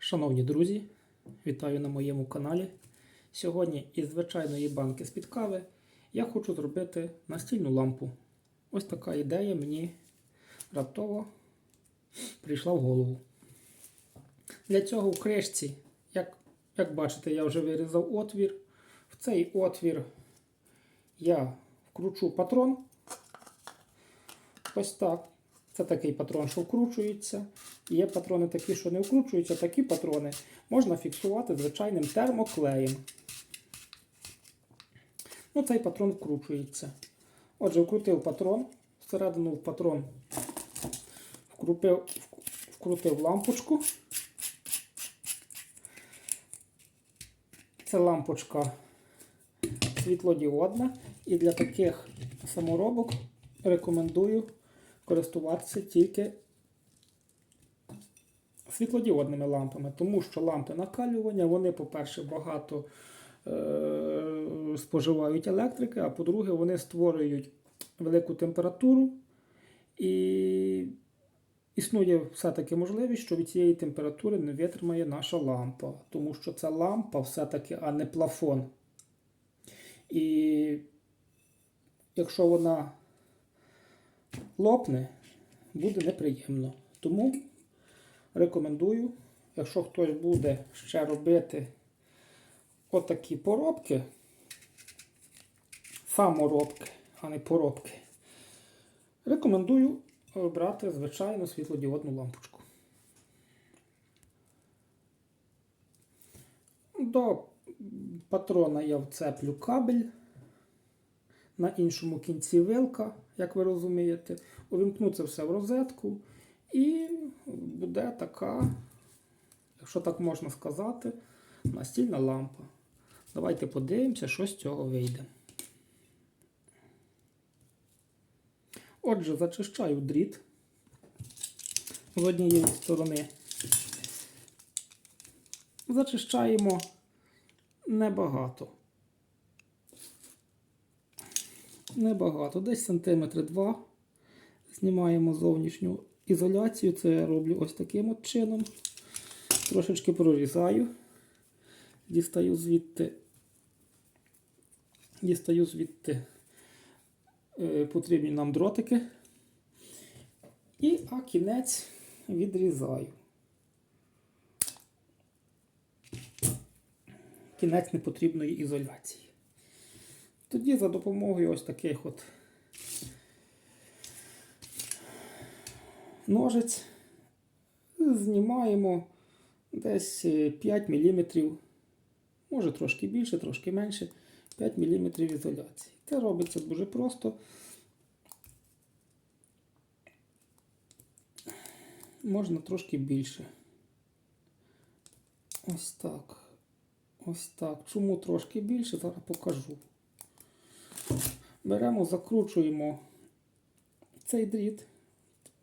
Шановні друзі, вітаю на моєму каналі. Сьогодні із звичайної банки з-під кави я хочу зробити настільну лампу. Ось така ідея мені раптово прийшла в голову. Для цього в кришці, як, як бачите, я вже вирізав отвір. В цей отвір я вкручу патрон. Ось так. Це такий патрон, що вкручується. Є патрони такі, що не вкручуються. Такі патрони можна фіксувати звичайним термоклеєм. Ну, цей патрон вкручується. Отже, вкрутив патрон, всередину в патрон вкрутив, вкрутив лампочку. Це лампочка світлодіодна. І для таких саморобок рекомендую користуватися тільки світлодіодними лампами, тому що лампи накалювання, вони, по-перше, багато е- споживають електрики, а по-друге, вони створюють велику температуру і існує все-таки можливість, що від цієї температури не витримає наша лампа, тому що це лампа все-таки, а не плафон. І якщо вона лопне, буде неприємно. Тому рекомендую, якщо хтось буде ще робити отакі поробки, саморобки, а не поробки, рекомендую брати звичайну світлодіодну лампочку. До патрона я вцеплю кабель. На іншому кінці вилка, як ви розумієте, увімкну все в розетку, і буде така, якщо так можна сказати, настільна лампа. Давайте подивимося, що з цього вийде. Отже, зачищаю дріт з однієї сторони. Зачищаємо небагато. Небагато, десь сантиметри два. Знімаємо зовнішню ізоляцію. Це я роблю ось таким от чином. Трошечки прорізаю. Дістаю звідти, дістаю звідти е, потрібні нам дротики. І а кінець відрізаю. Кінець непотрібної ізоляції. Тоді за допомогою ось таких от ножиць знімаємо десь 5 мм, може трошки більше, трошки менше, 5 мм ізоляції. Це робиться дуже просто. Можна трошки більше. Ось так. Ось так. Чому трошки більше? Зараз покажу. Беремо, закручуємо цей дріт,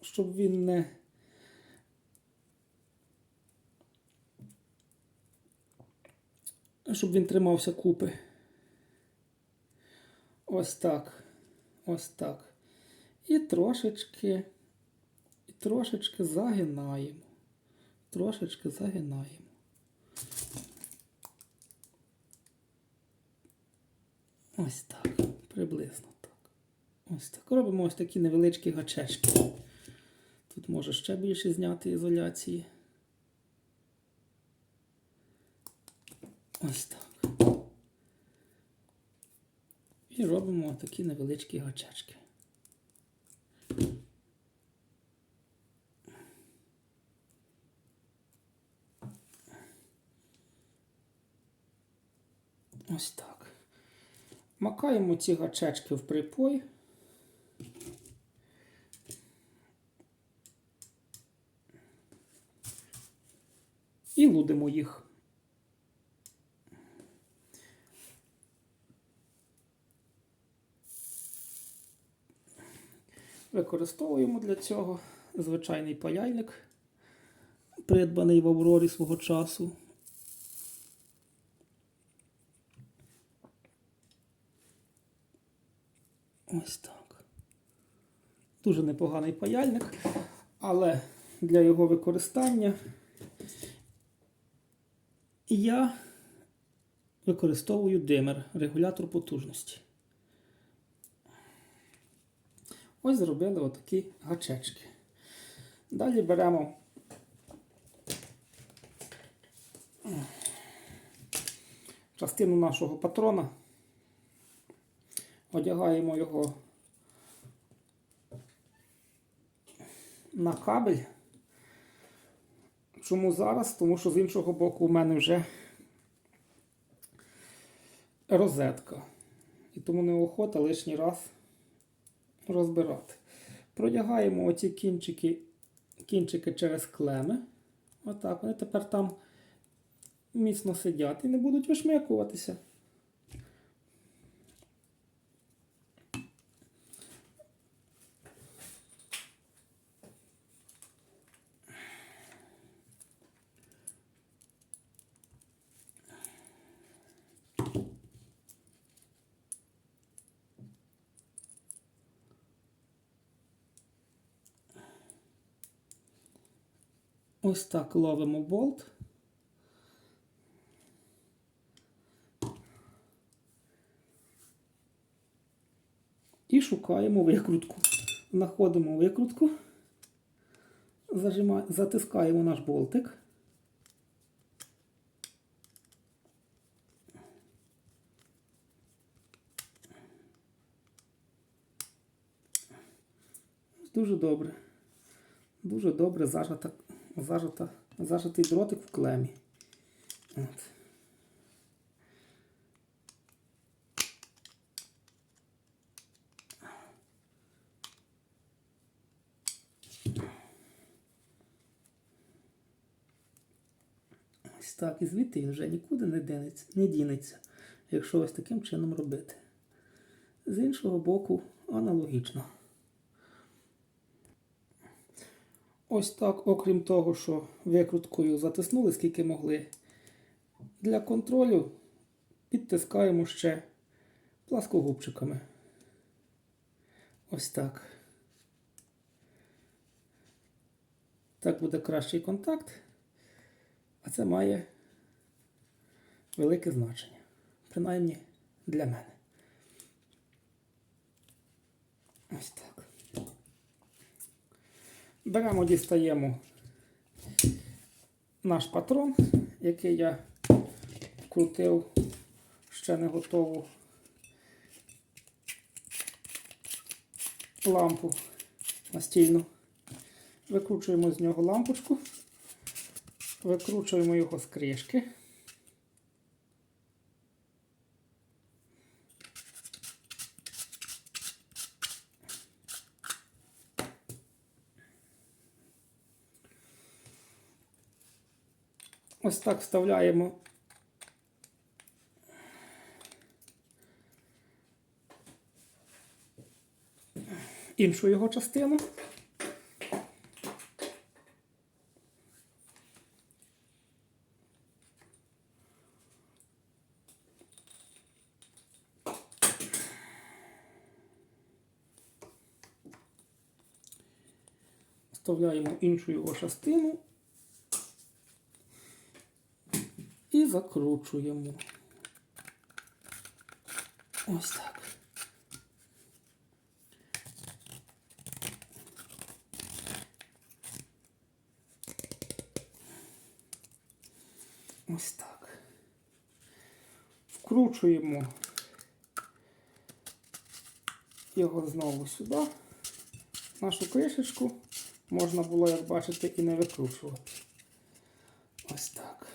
щоб він не щоб він тримався купи. Ось так. Ось так. І трошечки, і трошечки загинаємо. Трошечки загинаємо. Ось так. Приблизно так. Ось так. Робимо ось такі невеличкі гачечки. Тут може ще більше зняти ізоляції. Ось так. І робимо такі невеличкі гачечки. Ось так. Макаємо ці гачечки в припой. І лудимо їх. Використовуємо для цього звичайний паяльник, придбаний в Аврорі свого часу. Ось так. Дуже непоганий паяльник, але для його використання я використовую димер, регулятор потужності. Ось зробили отакі гачечки. Далі беремо частину нашого патрона, одягаємо його на кабель. Чому зараз? Тому що з іншого боку у мене вже розетка. І тому неохота лишній раз розбирати. Продягаємо оці кінчики, кінчики через клеми. Отак. Вони тепер там міцно сидять і не будуть вишмикуватися. Ось так ловимо болт. І шукаємо викрутку. Знаходимо викрутку, затискаємо наш болтик. Дуже добре. Дуже добре зажата, зажата, зажатий дротик в клемі. От. Ось так, і звідти він вже нікуди не дінеться, не дінеться, якщо ось таким чином робити. З іншого боку, аналогічно. Ось так, окрім того, що викруткою затиснули, скільки могли. Для контролю підтискаємо ще пласкогубчиками. Ось так. Так буде кращий контакт, а це має велике значення. Принаймні для мене. Ось так. Беремо, дістаємо наш патрон, який я вкрутив ще не готову лампу настільну. Викручуємо з нього лампочку, викручуємо його з кришки. Ось так вставляємо іншу його частину. Вставляємо іншу його частину і закручуємо. Ось так. Ось так. Вкручуємо його знову сюди. Нашу кришечку можна було, як бачите, і не викручувати. Ось так.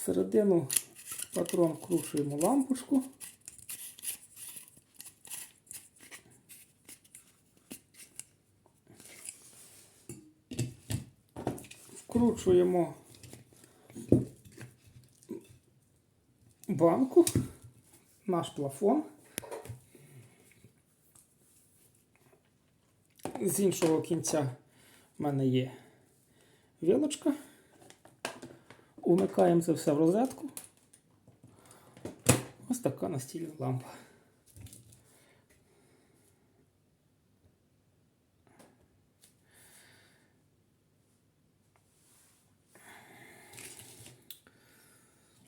Всередину патрон вкручуємо лампочку. Вкручуємо банку, наш плафон. З іншого кінця в мене є вилочка. Умикаємо це все в розетку. Ось така настільна лампа.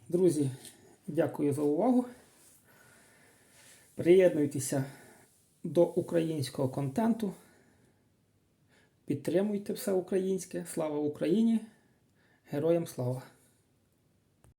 Друзі, дякую за увагу. Приєднуйтеся до українського контенту. Підтримуйте все українське. Слава Україні! Героям слава!